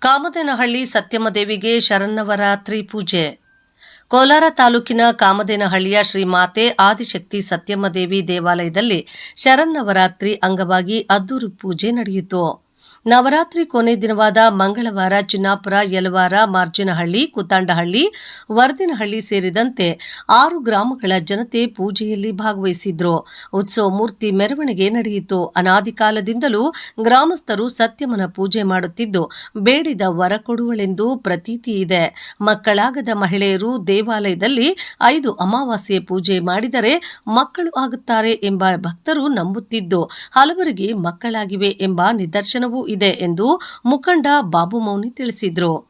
ಕಾಮದೇನಹಳ್ಳಿ ಸತ್ಯಮದೇವಿಗೆ ಶರನ್ನವರಾತ್ರಿ ಪೂಜೆ. ಕೋಲಾರ ತಾಲೂಕಿನ ಕಾಮದೇನಹಳ್ಳಿಯ ಶ್ರೀಮಾತೆ ಆದಿಶಕ್ತಿ ಸತ್ಯಮದೇವಿ ದೇವಾಲಯದಲ್ಲಿ ಶರನ್ನವರಾತ್ರಿ ಅಂಗವಾಗಿ ಅದ್ದೂರು ಪೂಜೆ ನಡೆಯಿತು. ನವರಾತ್ರಿ ಕೊನೆ ದಿನವಾದ ಮಂಗಳವಾರ ಚಿನ್ನಾಪುರ, ಯಲವಾರ, ಮಾರ್ಜಿನಹಳ್ಳಿ ಕುತಾಂಡಹಳ್ಳಿ ವರ್ದಿನಹಳ್ಳಿ ಸೇರಿದಂತೆ ಆರು ಗ್ರಾಮಗಳ ಜನತೆ ಪೂಜೆಯಲ್ಲಿ ಭಾಗವಹಿಸಿದ್ರು. ಉತ್ಸವ ಮೂರ್ತಿ ಮೆರವಣಿಗೆ ನಡೆಯಿತು. ಅನಾದಿ ಕಾಲದಿಂದಲೂ ಗ್ರಾಮಸ್ಥರು ಸತ್ಯಮನ ಪೂಜೆ ಮಾಡುತ್ತಿದ್ದು, ಬೇಡಿದ ವರ ಕೊಡುವಳೆಂದು ಪ್ರತೀತಿ ಇದೆ. ಮಕ್ಕಳಾಗದ ಮಹಿಳೆಯರು ದೇವಾಲಯದಲ್ಲಿ ಐದು ಅಮಾವಾಸ್ಯೆ ಪೂಜೆ ಮಾಡಿದರೆ ಮಕ್ಕಳು ಆಗುತ್ತಾರೆ ಎಂಬ ಭಕ್ತರು ನಂಬುತ್ತಿದ್ದು, ಹಲವರಿಗೆ ಮಕ್ಕಳಾಗಿವೆ ಎಂಬ ನಿದರ್ಶನವೂ ಇದೆ ಎಂದು ಮುಖಂಡ ಬಾಬು ಮೌನಿ ತಿಳಿಸಿದರು.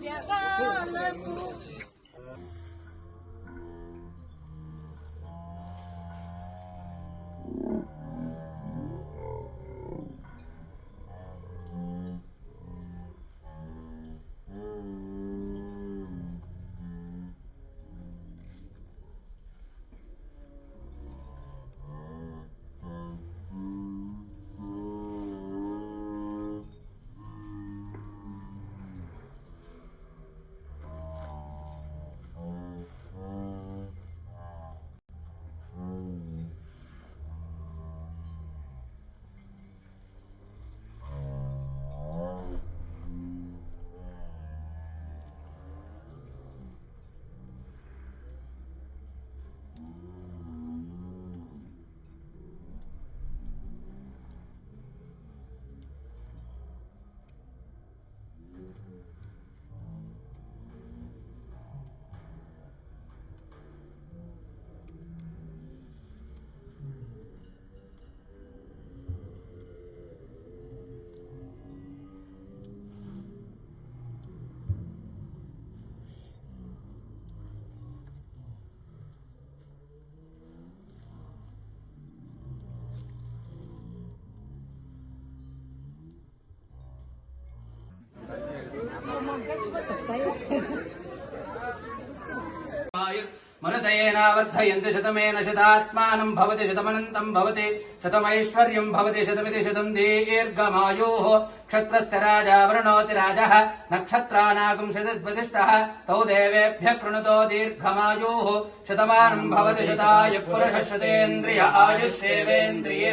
Olha, dá-la. मनुतयेनावर्धयन्ति शतमेन शतात्मानम् भवति शतमनन्तम् भवति शतमैश्वर्यम् भवति शतमिति शतम् दीर्घमायोः क्षत्रस्य राजा वृणोति राजः नक्षत्रानागम् शतद्वतिष्ठः तौ देवेभ्यः कृणुतो दीर्घमायुः शतमानम् भवति शताय पुरुषः शतेन्द्रिय आयुष्येवेन्द्रिये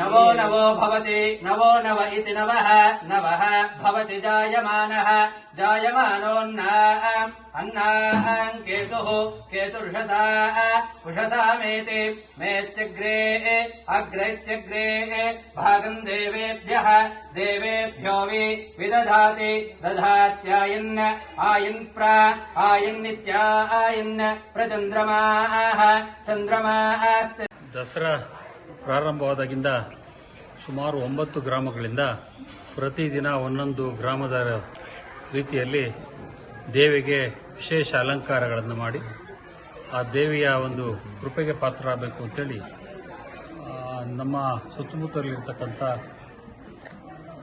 नवो नवो भवति नवो नव इति नवः नवः भवति जायमानः। जायमानोऽन्नाम् अन्नाम् केतुः केतुर्षसा उषसामेति मेत्यग्रे अग्रैत्यग्रे भागम् देवेभ्यः देवेभ्यो वि विदधाति दधात्यायन् आयन् प्र आयन्नित्या आयन् प्रचन्द्रमाः चन्द्रमास्ति ದಸರಾ ಪ್ರಾರಂಭವಾದಾಗಿಂದ ಸುಮಾರು ಒಂಬತ್ತು ಗ್ರಾಮಗಳಿಂದ ಪ್ರತಿದಿನ ಒಂದೊಂದು ಗ್ರಾಮದ ರೀತಿಯಲ್ಲಿ ದೇವಿಗೆ ವಿಶೇಷ ಅಲಂಕಾರಗಳನ್ನು ಮಾಡಿ ಆ ದೇವಿಯ ಒಂದು ಕೃಪೆಗೆ ಪಾತ್ರರಾಗಬೇಕು ಅಂತೇಳಿ ಆ, ನಮ್ಮ ಸುತ್ತಮುತ್ತಲಿರ್ತಕ್ಕಂಥ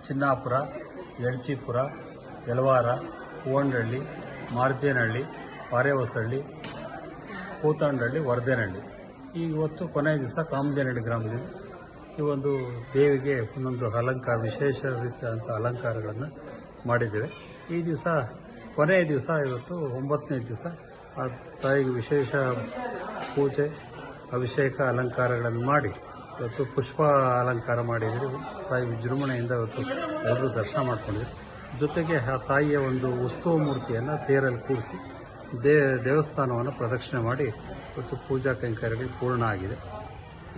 ಚಿನ್ನಾಪುರ, ಎಳ್ಚಿಪುರ ಯಲವಾರ ಹೂವನಹಳ್ಳಿ ಮಾರ್ಜೇನಹಳ್ಳಿ ಪಾರೇಹೊಸಹಳ್ಳಿ ಕೂತಾಂಡಹಳ್ಳಿ ವರದೇನಹಳ್ಳಿ ಈ ಇವತ್ತು ಕೊನೆಯ ದಿವಸ ಕಾಮದೇನಹಳ್ಳಿ ಗ್ರಾಮದಲ್ಲಿ ಈ ಒಂದು ದೇವಿಗೆ ಒಂದೊಂದು ಅಲಂಕಾರ, ವಿಶೇಷ ರೀತಿಯಾದಂಥ ಅಲಂಕಾರಗಳನ್ನು ಮಾಡಿದ್ದೇವೆ. ಈ ದಿವಸ, ಕೊನೆಯ ದಿವಸ ಇವತ್ತು ಒಂಬತ್ತನೇ ದಿವಸ, ಆ ತಾಯಿಗೆ ವಿಶೇಷ ಪೂಜೆ, ಅಭಿಷೇಕ, ಅಲಂಕಾರಗಳನ್ನು ಮಾಡಿ ಇವತ್ತು ಪುಷ್ಪ ಅಲಂಕಾರ ಮಾಡಿದ್ರು. ತಾಯಿ ವಿಜೃಂಭಣೆಯಿಂದ ಇವತ್ತು ಎಲ್ಲರೂ ದರ್ಶನ ಮಾಡ್ಕೊಂಡಿದ್ರು. ಜೊತೆಗೆ ಆ ತಾಯಿಯ ಒಂದು ಉತ್ಸವ ಮೂರ್ತಿಯನ್ನು ತೇರಲ್ಲಿ ಕೂರಿಸಿ ದೇ, ದೇವಸ್ಥಾನವನ್ನು ಪ್ರದಕ್ಷಿಣೆ ಮಾಡಿ ಇವತ್ತು ಪೂಜಾ ಕೈಂಕರ್ಯಗಳು ಪೂರ್ಣ ಆಗಿದೆ.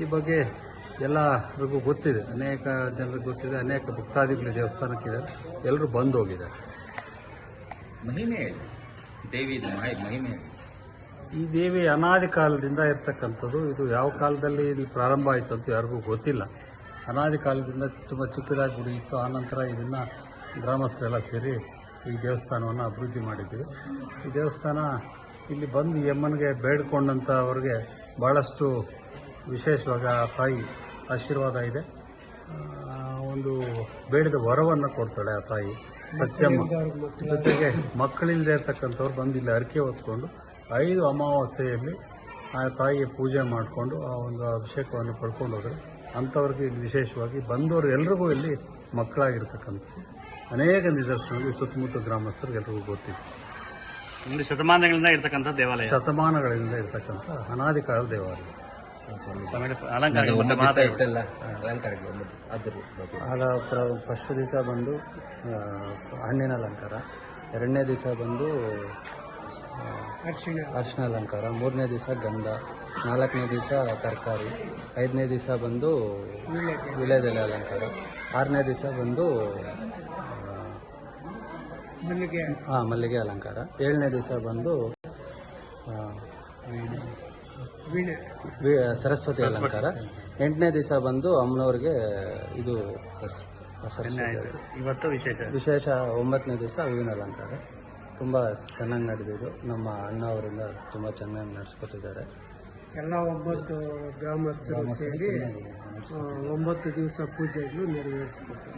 ಈ ಬಗ್ಗೆ ಎಲ್ಲರಿಗೂ ಗೊತ್ತಿದೆ. ಅನೇಕ ಜನರಿಗೆ ಗೊತ್ತಿದೆ. ಅನೇಕ ಭಕ್ತಾದಿಗಳು ದೇವಸ್ಥಾನಕ್ಕಿದ್ದಾರೆ ಎಲ್ಲರೂ ಬಂದು ಹೋಗಿದ್ದಾರೆ ಮಹಿಮೆ ದೇವಿ ಮಹಿಮೆ ಈ ದೇವಿ ಅನಾದಿ ಕಾಲದಿಂದ ಇರ್ತಕ್ಕಂಥದ್ದು, ಇದು ಯಾವ ಕಾಲದಲ್ಲಿ ಇಲ್ಲಿ ಪ್ರಾರಂಭ ಆಯಿತು ಅಂತ ಯಾರಿಗೂ ಗೊತ್ತಿಲ್ಲ. ಅನಾದಿ ಕಾಲದಿಂದ ತುಂಬ ಚಿಕ್ಕದಾಗಿ ಗುಡಿ ಇತ್ತು ಆನಂತರ ಇದನ್ನು ಗ್ರಾಮಸ್ಥರೆಲ್ಲ ಸೇರಿ ಈ ದೇವಸ್ಥಾನವನ್ನು ಅಭಿವೃದ್ಧಿ ಮಾಡಿದ್ದೀವಿ ಈ ದೇವಸ್ಥಾನ ಇಲ್ಲಿ ಬಂದು ಯಮ್ಮನಿಗೆ ಬೇಡ್ಕೊಂಡಂಥ ಬೇಡ್ಕೊಂಡಂಥವ್ರಿಗೆ ಭಾಳಷ್ಟು ವಿಶೇಷವಾಗಿ ಆ ತಾಯಿ ಆಶೀರ್ವಾದ ಇದೆ. ಒಂದು ಬೇಡಿದ ವರವನ್ನು ಕೊಡ್ತಾಳೆ ಆ ತಾಯಿ ಸತ್ಯಮ್ಮ. ಜೊತೆಗೆ ಮಕ್ಕಳಿಲ್ಲದೆ ಇರ್ತಕ್ಕಂಥವ್ರು ಬಂದು ಇಲ್ಲಿ ಅರಿಕೆ ಹೊತ್ಕೊಂಡು ಐದು ಅಮಾವಾಸ್ಯೆಯಲ್ಲಿ ಆ ತಾಯಿಗೆ ಪೂಜೆ ಮಾಡಿಕೊಂಡು ಆ ಒಂದು ಅಭಿಷೇಕವನ್ನು ಪಡ್ಕೊಂಡು ಹೋದರೆ ಅಂಥವ್ರಿಗೆ ಇಲ್ಲಿ ವಿಶೇಷವಾಗಿ ಬಂದವರು ಎಲ್ರಿಗೂ ಇಲ್ಲಿ ಮಕ್ಕಳಾಗಿರ್ತಕ್ಕಂಥ ಅನೇಕ ನಿದರ್ಶನಗಳು ಸುತ್ತಮುತ್ತ ಗ್ರಾಮಸ್ಥರಿಗೆ ಎಲ್ರಿಗೂ ಗೊತ್ತಿದೆ. ಒಂದು ಶತಮಾನಗಳಿಂದ ಇರ್ತಕ್ಕಂಥ ದೇವಾಲಯ. ಶತಮಾನಗಳಿಂದ ಇರ್ತಕ್ಕಂಥ ಅನಾದಿ ಕಾಲದ ದೇವಾಲಯ ಅದ ಫಸ್ಟ್ ದಿವಸ ಬಂದು ಹಣ್ಣಿನ ಅಲಂಕಾರ. ಎರಡನೇ ದಿವಸ ಬಂದು ಆ, ಅರಿಶಿಣ ಅಲಂಕಾರ. ಮೂರನೇ ದಿವಸ ಗಂಧ ನಾಲ್ಕನೇ ದಿವಸ ತರಕಾರಿ ಐದನೇ ದಿವಸ ಬಂದು ವಿಳೆದೆಲೆ ಅಲಂಕಾರ. ಆರನೇ ದಿವಸ ಬಂದು ಹಾಂ ಮಲ್ಲಿಗೆ ಅಲಂಕಾರ. ಏಳನೇ ದಿವಸ ಬಂದು ಸರಸ್ವತಿ ಅಲಂಕಾರ. ಎಂಟನೇ ದಿವಸ ಬಂದು ಅಮ್ಮನವ್ರಿಗೆ ಇದು ಸರಸ್ವತಿ ಇವತ್ತು ವಿಶೇಷ. ವಿಶೇಷ ಒಂಬತ್ತನೇ ದಿವಸ ಹೂವಿನ ಅಲಂಕಾರ. ತುಂಬ ಚೆನ್ನಾಗಿ ನಡೆದಿದ್ದು. ನಮ್ಮ ಅಣ್ಣ ಅವರಿಂದ ತುಂಬ ಚೆನ್ನಾಗಿ ನಡೆಸ್ಕೊಟ್ಟಿದ್ದಾರೆ. ಎಲ್ಲ ಒಂಬತ್ತು ಗ್ರಾಮಸ್ಥರು ಸೇರಿ ಒಂಬತ್ತು ದಿವಸ ಪೂಜೆಗಳು ನೆರವೇರಿಸ್ಕೊಟ್ಟು